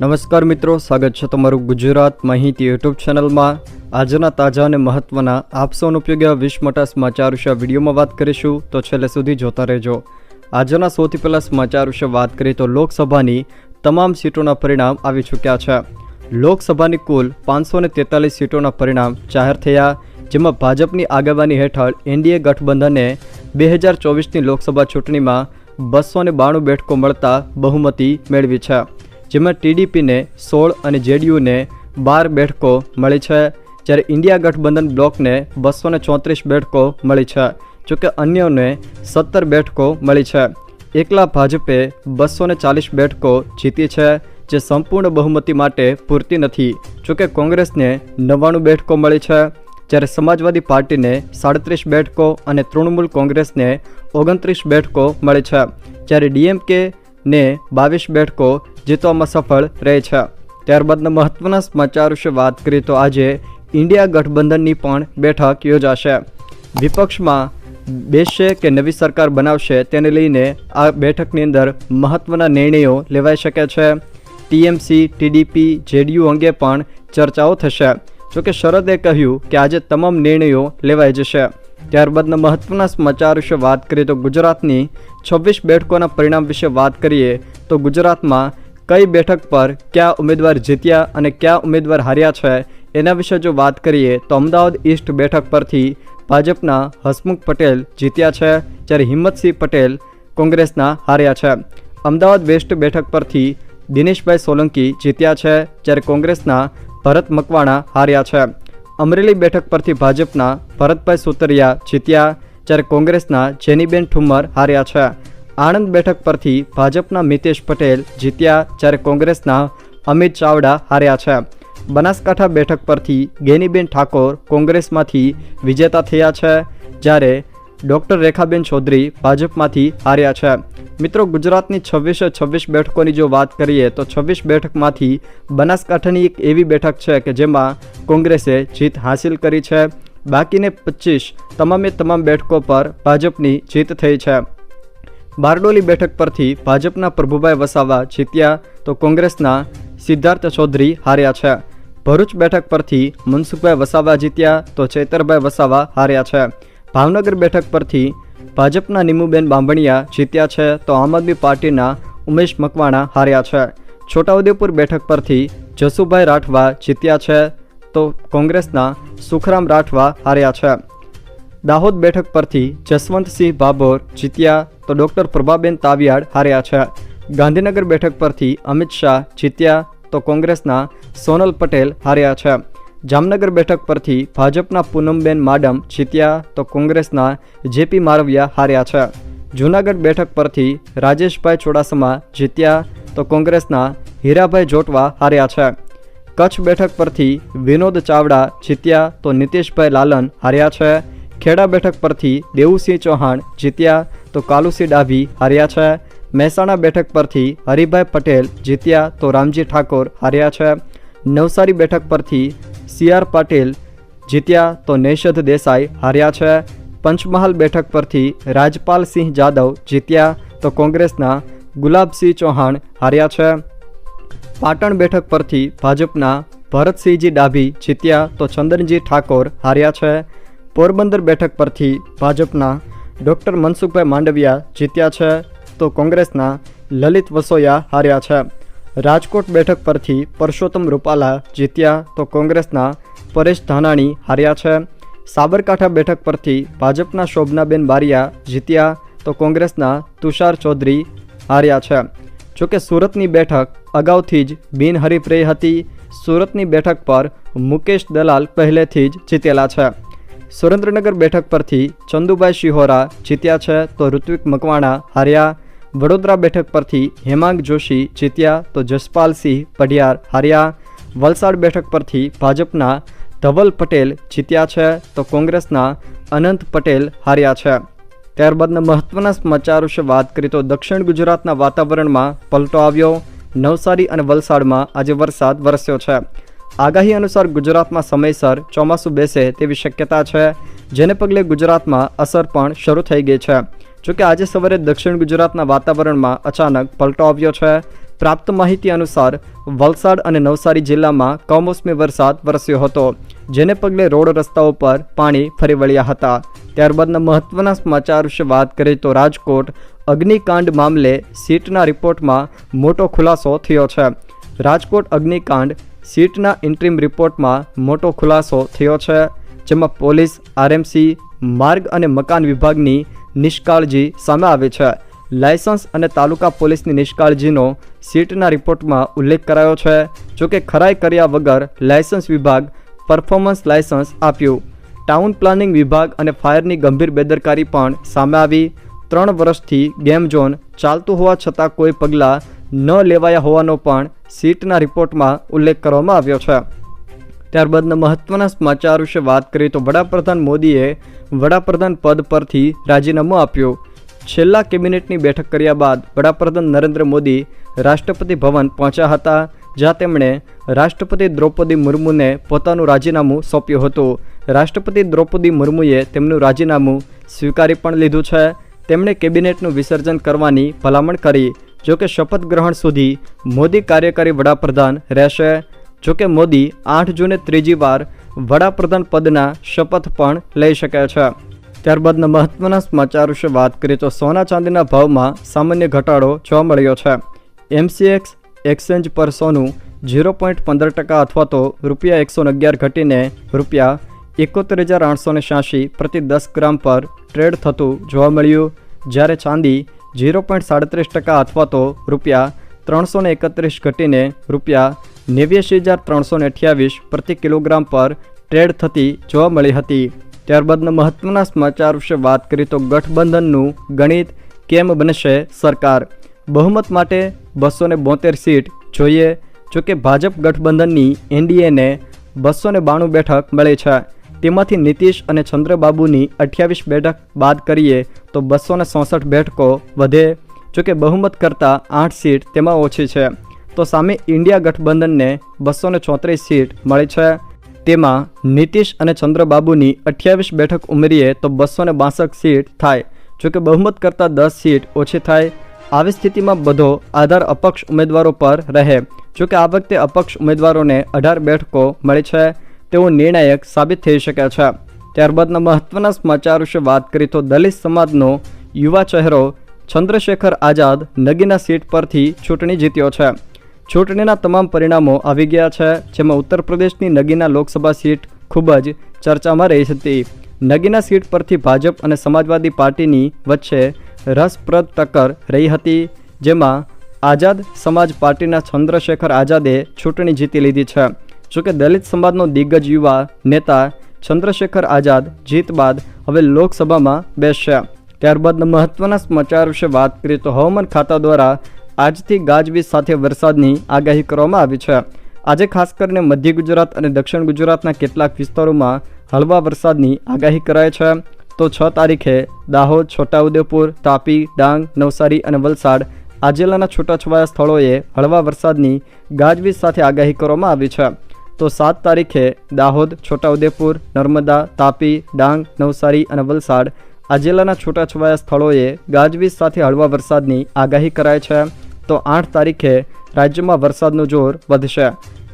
નમસ્કાર મિત્રો, સ્વાગત છે તમારું ગુજરાત માહિતી યુટ્યુબ ચેનલમાં. આજના તાજા અને મહત્વના આપસોન ઉપયોગી વીસ મોટા સમાચાર વિશે વિડીયોમાં વાત કરીશું, તો છેલ્લે સુધી જોતા રહેજો. આજના સૌથી પહેલાં સમાચાર વિશે વાત કરીએ તો લોકસભાની તમામ સીટોના પરિણામ આવી ચૂક્યા છે. લોકસભાની કુલ પાંચસો ને તેતાલીસ સીટોના પરિણામ જાહેર થયા, જેમાં ભાજપની આગેવાની હેઠળ એનડીએ ગઠબંધને બે હજાર ચોવીસની લોકસભા ચૂંટણીમાં બસો ને બાણું બેઠકો મળતા બહુમતી મેળવી છે. જેમાં ટીડીપીને સોળ અને જેડીયુને બાર બેઠકો મળી છે, જ્યારે ઇન્ડિયા ગઠબંધન બ્લોકને બસો ચોત્રીસ બેઠકો મળી છે, જોકે અન્યોને સત્તર બેઠકો મળી છે. એકલા ભાજપે બસો ચાલીસ બેઠકો જીતી છે, જે સંપૂર્ણ બહુમતી માટે પૂરતી નથી, જોકે કોંગ્રેસને નવ્વાણું બેઠકો મળી છે, જ્યારે સમાજવાદી પાર્ટીને સાડત્રીસ બેઠકો અને તૃણમૂલ કોંગ્રેસને ઓગણત્રીસ બેઠકો મળી છે, જ્યારે ડીએમકેને બાવીસ બેઠકો જીતવામાં સફળ રહે છે. ત્યારબાદના મહત્વના સમાચાર વિશે વાત કરીએ તો આજે ઇન્ડિયા ગઠબંધનની પણ બેઠક યોજાશે. વિપક્ષમાં બેસશે કે નવી સરકાર બનાવશે તેને લઈને આ બેઠકની અંદર મહત્વના નિર્ણયો લેવાઈ શકે છે. ટીએમસી, ટીડીપી, જેડીયુ અંગે પણ ચર્ચાઓ થશે. જોકે શરદે કહ્યું કે આજે તમામ નિર્ણયો લેવાઈ જશે. ત્યારબાદના મહત્વના સમાચાર વિશે વાત કરીએ તો ગુજરાતની છવ્વીસ બેઠકોના પરિણામ વિશે વાત કરીએ તો ગુજરાતમાં કઈ બેઠક પર કયા ઉમેદવાર જીત્યા અને કયા ઉમેદવાર હાર્યા છે, એના વિશે જો વાત કરીએ તો અમદાવાદ ઈસ્ટ બેઠક પરથી ભાજપના હસમુખ પટેલ જીત્યા છે, જ્યારે હિંમતસિંહ પટેલ કોંગ્રેસના હાર્યા છે. અમદાવાદ વેસ્ટ બેઠક પરથી દિનેશભાઈ સોલંકી જીત્યા છે, જ્યારે કોંગ્રેસના ભરત મકવાણા હાર્યા છે. અમરેલી બેઠક પરથી ભાજપના ભરતભાઈ સુતરિયા જીત્યા, જ્યારે કોંગ્રેસના જેનીબેન ઠુમ્મર હાર્યા છે. આણંદ બેઠક પરથી ભાજપના મિતેશ પટેલ જીત્યા જ્યારે કોંગ્રેસના અમિત ચાવડા હાર્યા છે. બનાસકાંઠા બેઠક પરથી ગેનીબેન ઠાકોર કોંગ્રેસમાંથી વિજેતા થયા છે, જ્યારે ડૉક્ટર રેખાબેન ચૌધરી ભાજપમાંથી હાર્યા છે. મિત્રો, ગુજરાતની છવ્વીસે છવ્વીસ બેઠકોની જો વાત કરીએ તો છવ્વીસ બેઠકમાંથી બનાસકાંઠાની એક એવી બેઠક છે કે જેમાં કોંગ્રેસે જીત હાંસિલ કરી છે. બાકીને પચીસ તમામે તમામ બેઠકો પર ભાજપની જીત થઈ છે. બારડોલી બેઠક પરથી ભાજપના પ્રભુભાઈ વસાવા જીત્યા તો કોંગ્રેસના સિદ્ધાર્થ ચૌધરી હાર્યા છે. ભરૂચ બેઠક પરથી મનસુખભાઈ વસાવા જીત્યા તો ચેતરભાઈ વસાવા હાર્યા છે. ભાવનગર બેઠક પરથી ભાજપના નીમુબેન બાંભણિયા જીત્યા છે તો આમ આદમી પાર્ટીના ઉમેશ મકવાણા હાર્યા છે. છોટાઉદેપુર બેઠક પરથી જસુભાઈ રાઠવા જીત્યા છે તો કોંગ્રેસના સુખરામ રાઠવા હાર્યા છે. દાહોદ બેઠક પરથી જસવંતસિંહ ભાભોર જીત્યા તો ડૉક્ટર પ્રભાબેન તાવિયાડ હાર્યા છે. ગાંધીનગર બેઠક પરથી અમિત શાહ જીત્યા તો કોંગ્રેસના સોનલ પટેલ હાર્યા છે. જામનગર બેઠક પરથી ભાજપના પૂનમબેન માડમ જીત્યા તો કોંગ્રેસના જેપી મારવિયા હાર્યા છે. જૂનાગઢ બેઠક પરથી રાજેશભાઈ ચોડાસમા જીત્યા તો કોંગ્રેસના હીરાભાઈ જોટવા હાર્યા છે. કચ્છ બેઠક પરથી વિનોદ ચાવડા જીત્યા તો નીતિશભાઈ લાલન હાર્યા છે. ખેડા બેઠક પરથી દેવુસિંહ ચૌહાણ જીત્યા તો કાલુસિંહ ડાભી હાર્યા છે. મહેસાણા બેઠક પરથી હરિભાઈ પટેલ જીત્યા તો રામજી ઠાકોર હાર્યા છે. નવસારી બેઠક પરથી સી આર પાટીલ જીત્યા તો નૈષધ દેસાઈ હાર્યા છે. પંચમહાલ બેઠક પરથી રાજપાલસિંહ જાદવ જીત્યા તો કોંગ્રેસના ગુલાબસિંહ ચૌહાણ હાર્યા છે. પાટણ બેઠક પરથી ભાજપના ભરતસિંહજી ડાભી જીત્યા તો ચંદનજી ઠાકોર હાર્યા છે. પોરબંદર બેઠક પરથી ભાજપના ડૉક્ટર મનસુખભાઈ માંડવિયા જીત્યા છે, તો કોંગ્રેસના લલિત વસોયા હાર્યા છે. રાજકોટ બેઠક પરથી પરસોત્તમ રૂપાલા જીત્યા, તો કોંગ્રેસના પરેશ ધાનાણી હાર્યા છે. સાબરકાંઠા બેઠક પરથી ભાજપના શોભનાબેન બારિયા જીત્યા, તો કોંગ્રેસના તુષાર ચૌધરી હાર્યા છે. જોકે સુરતની બેઠક અગાઉથી જ બિનહરીફ રહી હતી. સુરતની બેઠક પર મુકેશ દલાલ પહેલેથી જ જીતેલા છે. સુરેન્દ્રનગર બેઠક પરથી ચંદુભાઈ શિહોરા જીત્યા છે તો ઋત્વિક મકવાણા હાર્યા. વડોદરા બેઠક પરથી હેમાંગ જોશી જીત્યા તો જસપાલસિંહ પઢિયાર હાર્યા. વલસાડ બેઠક પરથી ભાજપના ધવલ પટેલ જીત્યા છે તો કોંગ્રેસના અનંત પટેલ હાર્યા છે. ત્યારબાદના મહત્વના સમાચાર વિશે વાત કરીએ તો દક્ષિણ ગુજરાતના વાતાવરણમાં પલટો આવ્યો. નવસારી અને વલસાડમાં આજે વરસાદ વરસ્યો છે. આગાહી અનુસાર ગુજરાતમાં સમયસર ચોમાસું બેસે તેવી શક્યતા છે. જેને પગલે ગુજરાતમાં અસર પણ શરૂ થઈ ગઈ છે. જોકે આજે સવારે દક્ષિણ ગુજરાતના વાતાવરણમાં અચાનક પલટો આવ્યો છે. પ્રાપ્ત માહિતી અનુસાર વલસાડ અને નવસારી જિલ્લામાં કમોસમી વરસાદ વરસ્યો હતો, જેને પગલે રોડ રસ્તાઓ પર પાણી ફરી વળ્યા હતા. ત્યારબાદના મહત્વના સમાચાર વિશે વાત કરીએ તો રાજકોટ અગ્નિકાંડ મામલે સીટના રિપોર્ટમાં મોટો ખુલાસો થયો છે. રાજકોટ અગ્નિકાંડ સીટના ઇન્ટ્રીમ રિપોર્ટમાં મોટો ખુલાસો થયો છે, જેમાં પોલીસ, આરએમસી, માર્ગ અને મકાન વિભાગની નિષ્કાળજી સામે આવી છે. લાયસન્સ અને તાલુકા પોલીસની નિષ્કાળજીનો સીટના રિપોર્ટમાં ઉલ્લેખ કરાયો છે જોકે ખરાઈ કર્યા વગર લાયસન્સ વિભાગ પરફોર્મન્સ લાયસન્સ આપ્યું. ટાઉન પ્લાનિંગ વિભાગ અને ફાયરની ગંભીર બેદરકારી પણ સામે આવી. ત્રણ વર્ષથી ગેમ ઝોન ચાલતું હોવા છતાં કોઈ પગલાં ન લેવાયા હોવાનો પણ સીટના રિપોર્ટમાં ઉલ્લેખ કરવામાં આવ્યો છે. ત્યારબાદના મહત્વના સમાચાર વિશે વાત કરીએ તો વડાપ્રધાન મોદીએ વડાપ્રધાન પદ પરથી રાજીનામું આપ્યું. છેલ્લા કેબિનેટની બેઠક કર્યા બાદ વડાપ્રધાન નરેન્દ્ર મોદી રાષ્ટ્રપતિ ભવન પહોંચ્યા હતા, જ્યાં તેમણે રાષ્ટ્રપતિ દ્રૌપદી મુર્મુને પોતાનું રાજીનામું સોંપ્યું હતું. રાષ્ટ્રપતિ દ્રૌપદી મુર્મુએ તેમનું રાજીનામું સ્વીકારી પણ લીધું છે. તેમણે કેબિનેટનું વિસર્જન કરવાની ભલામણ કરી. જોકે શપથ ગ્રહણ સુધી મોદી કાર્યકારી વડાપ્રધાન રહેશે. જોકે મોદી આઠ જૂને ત્રીજી વાર વડાપ્રધાન પદના શપથ પણ લઈ શકે છે. ત્યારબાદના મહત્વના સમાચાર વિશે વાત કરીએ તો સોના ચાંદીના ભાવમાં સામાન્ય ઘટાડો જોવા મળ્યો છે. એમસીએક્સ એક્સચેન્જ પર સોનું ઝીરો પોઈન્ટ પંદર ટકા અથવા તો રૂપિયા એકસો અગિયાર ઘટીને રૂપિયા એકોતેર હજાર આઠસો ને પ્રતિ દસ ગ્રામ પર ટ્રેડ થતું જોવા મળ્યું. જ્યારે ચાંદી ઝીરો પોઈન્ટ સાડત્રીસ ટકા અથવા તો રૂપિયા ત્રણસો ને એકત્રીસ ઘટીને રૂપિયા નેવ્યાસી હજાર ત્રણસો ને અઠ્યાવીસ પ્રતિ કિલોગ્રામ પર ટ્રેડ થતી જોવા મળી હતી. ત્યારબાદના મહત્વના સમાચાર વિશે વાત કરીએ તો ગઠબંધનનું ગણિત કેમ બનશે સરકાર? બહુમત માટે બસો ને બોતેર સીટ જોઈએ, જોકે ભાજપ ગઠબંધનની એનડીએને બસો ને બાણું બેઠક મળી છે. તેમાંથી નીતિશ અને ચંદ્રબાબુની અઠ્યાવીસ બેઠક બાદ કરીએ તો બસો ચોસઠ બેઠકો વધે. જોકે બહુમત કરતાં આઠ સીટ તેમાં ઓછી છે. તો સામે ઇન્ડિયા ગઠબંધનને બસો ચોત્રીસ સીટ મળી છે. તેમાં નીતિશ અને ચંદ્રબાબુની અઠ્યાવીસ બેઠક ઉમેરીએ તો બસો બાસઠ સીટ થાય. જોકે બહુમત કરતાં દસ સીટ ઓછી થાય. આવી સ્થિતિમાં બધો આધાર અપક્ષ ઉમેદવારો પર રહે. જોકે આ વખતે અપક્ષ ઉમેદવારોને અઢાર બેઠકો મળી છે. તેવો નિર્ણાયક સાબિત થઈ શકે છે. ત્યારબાદના મહત્વના સમાચાર વિશે વાત કરી તો દલિત સમાજનો યુવા ચહેરો ચંદ્રશેખર આઝાદ નગીના સીટ પરથી ચૂંટણી જીત્યો છે. ચૂંટણીના તમામ પરિણામો આવી ગયા છે, જેમાં ઉત્તર પ્રદેશની નગીના લોકસભા સીટ ખૂબ જ ચર્ચામાં રહી હતી. નગીના સીટ પરથી ભાજપ અને સમાજવાદી પાર્ટીની વચ્ચે રસપ્રદ ટક્કર રહી હતી, જેમાં આઝાદ સમાજ પાર્ટીના ચંદ્રશેખર આઝાદે ચૂંટણી જીતી લીધી છે. જોકે દલિત સમાજનો દિગ્ગજ યુવા નેતા ચંદ્રશેખર આઝાદ જીત બાદ હવે લોકસભામાં બેસશે. ત્યારબાદના મહત્વના સમાચાર વિશે વાત કરીએ તો હવામાન ખાતા દ્વારા આજથી ગાજવીજ સાથે વરસાદની આગાહી કરવામાં આવી છે. આજે ખાસ કરીને મધ્ય ગુજરાત અને દક્ષિણ ગુજરાતના કેટલાક વિસ્તારોમાં હળવા વરસાદની આગાહી કરાય છે. તો છ તારીખે દાહોદ, છોટાઉદેપુર, તાપી, ડાંગ, નવસારી અને વલસાડ આ જિલ્લાના છૂટાછવાયા સ્થળોએ હળવા વરસાદની ગાજવીજ સાથે આગાહી કરવામાં આવી છે. તો સાત તારીખે દાહોદ, છોટાઉદેપુર, નર્મદા, તાપી, ડાંગ, નવસારી અને વલસાડ આ જિલ્લાના છૂટાછવાયા સ્થળોએ ગાજવીજ સાથે હળવા વરસાદની આગાહી કરાય છે. તો આઠ તારીખે રાજ્યમાં વરસાદનું જોર વધશે.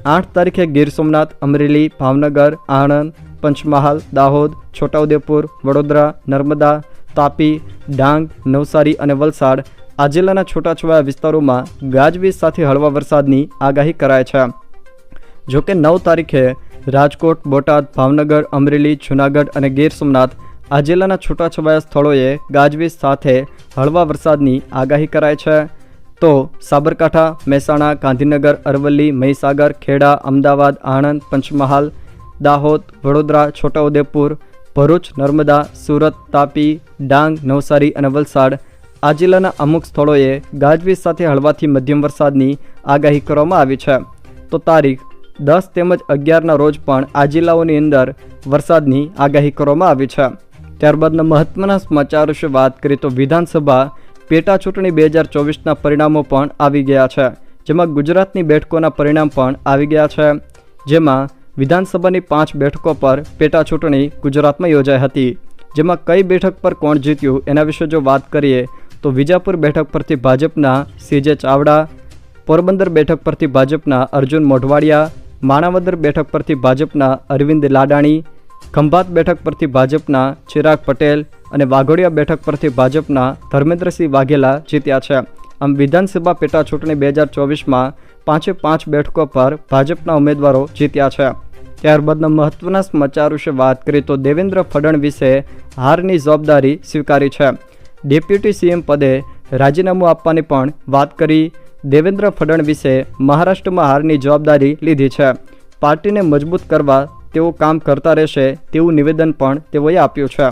આઠ તારીખે ગીર સોમનાથ, અમરેલી, ભાવનગર, આણંદ, પંચમહાલ, દાહોદ, છોટાઉદેપુર, વડોદરા, નર્મદા, તાપી, ડાંગ, નવસારી અને વલસાડ આ જિલ્લાના છૂટાછવાયા વિસ્તારોમાં ગાજવીજ સાથે હળવા વરસાદની આગાહી કરાય છે. જોકે નવ તારીખે રાજકોટ, બોટાદ, ભાવનગર, અમરેલી, જૂનાગઢ અને ગીર સોમનાથ આ જિલ્લાના છૂટાછવાયા સ્થળોએ ગાજવીજ સાથે હળવા વરસાદની આગાહી કરાય છે. તો સાબરકાંઠા, મહેસાણા, ગાંધીનગર, અરવલ્લી, મહીસાગર, ખેડા, અમદાવાદ, આણંદ, પંચમહાલ, દાહોદ, વડોદરા, છોટાઉદેપુર, ભરૂચ, નર્મદા, સુરત, તાપી, ડાંગ, નવસારી અને વલસાડ આ જિલ્લાના અમુક સ્થળોએ ગાજવીજ સાથે હળવાથી મધ્યમ વરસાદની આગાહી કરવામાં આવી છે. તો તારીખ દસ તેમજ અગિયારના રોજ પણ આ જિલ્લાઓની અંદર વરસાદની આગાહી કરવામાં આવી છે. ત્યારબાદના મહત્વના સમાચાર વિશે વાત કરીએ તો વિધાનસભા પેટા ચૂંટણી બે હજાર ચોવીસના પરિણામો પણ આવી ગયા છે. જેમાં ગુજરાતની બેઠકોના પરિણામ પણ આવી ગયા છે. જેમાં વિધાનસભાની પાંચ બેઠકો પર પેટા ચૂંટણી ગુજરાતમાં યોજાઈ હતી. જેમાં કઈ બેઠક પર કોણ જીત્યું એના વિશે જો વાત કરીએ તો વિજાપુર બેઠક પરથી ભાજપના સીજે ચાવડા, પોરબંદર બેઠક પરથી ભાજપના અર્જુન મોઢવાડિયા માણાવદર બેઠક પરથી ભાજપના અરવિંદ લાડાણી, ખંભાત બેઠક પરથી ભાજપના ચિરાગ પટેલ અને વાઘોડિયા બેઠક પરથી ભાજપના ધર્મેન્દ્રસિંહ વાઘેલા જીત્યા છે. આમ વિધાનસભા પેટા ચૂંટણી બે હજાર ચોવીસમાં પાંચે પાંચ બેઠકો પર ભાજપના ઉમેદવારો જીત્યા છે. ત્યારબાદના મહત્વના સમાચાર વિશે વાત કરીએ તો દેવેન્દ્ર ફડણવીસે હારની જવાબદારી સ્વીકારી છે. ડેપ્યુટી સીએમ પદે રાજીનામું આપવાની પણ વાત કરી. દેવેન્દ્ર ફડણવીસે મહારાષ્ટ્રમાં હારની જવાબદારી લીધી છે. પાર્ટીને મજબૂત કરવા તેઓ કામ કરતા રહેશે તેવું નિવેદન પણ તેઓએ આપ્યું છે.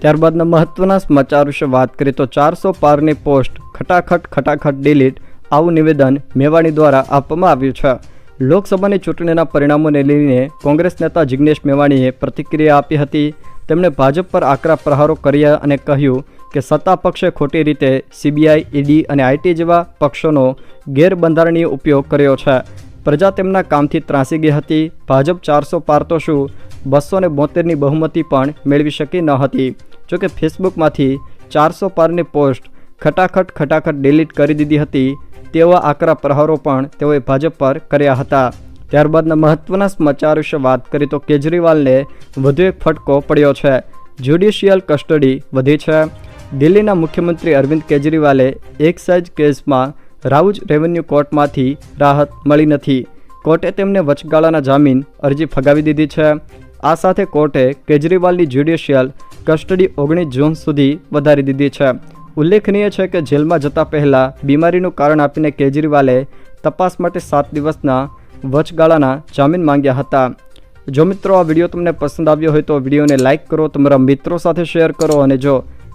ત્યારબાદના મહત્વના સમાચાર વિશે વાત કરીએ તો ચારસો પારની પોસ્ટ ખટાખટ ખટાખટ ડિલીટ આવું નિવેદન મેવાણી દ્વારા આપવામાં આવ્યું છે. લોકસભાની ચૂંટણીના પરિણામોને લઈને કોંગ્રેસ નેતા જિગ્નેશ મેવાણીએ પ્રતિક્રિયા આપી હતી. તેમણે ભાજપ પર આકરા પ્રહારો કર્યા અને કહ્યું કે સત્તા પક્ષે ખોટી રીતે સીબીઆઈ ઈડી અને આઈટી જેવા પક્ષોનો ગેરબંધારણીય ઉપયોગ કર્યો છે. પ્રજા તેમના કામથી ત્રાસી ગઈ હતી. ભાજપ ચારસો પાર તો શું બસો ને બોતેરની બહુમતી પણ મેળવી શકી ન હતી. જોકે ફેસબુકમાંથી ચારસો પારની પોસ્ટ ખટાખટ ખટાખટ ડિલીટ કરી દીધી હતી તેવા આકરા પ્રહારો પણ તેઓએ ભાજપ પર કર્યા હતા. ત્યારબાદના મહત્વના સમાચાર વિશે વાત કરી તો કેજરીવાલને વધુ એક ફટકો પડ્યો છે. જ્યુડિશિયલ કસ્ટડી વધી છે. દિલ્હીના મુખ્યમંત્રી અરવિંદ કેજરીવાલે એક્સાઇઝ કેસમાં રાઉજ રેવન્યુ કોર્ટમાંથી રાહત મળી નથી. કોર્ટે તેમને વચગાળાના જામીન અરજી ફગાવી દીધી છે. આ સાથે કોર્ટે કેજરીવાલની જ્યુડિશિયલ કસ્ટડી ઓગણીસ જૂન સુધી વધારી દીધી છે. ઉલ્લેખનીય છે કે જેલમાં જતા પહેલાં બીમારીનું કારણ આપીને કેજરીવાલે તપાસ માટે સાત દિવસના વચગાળાના જામીન માંગ્યા હતા. જો મિત્રો આ વીડિયો તમને પસંદ આવ્યો હોય તો વિડીયોને લાઇક કરો, તમારા મિત્રો સાથે શેર કરો અને જો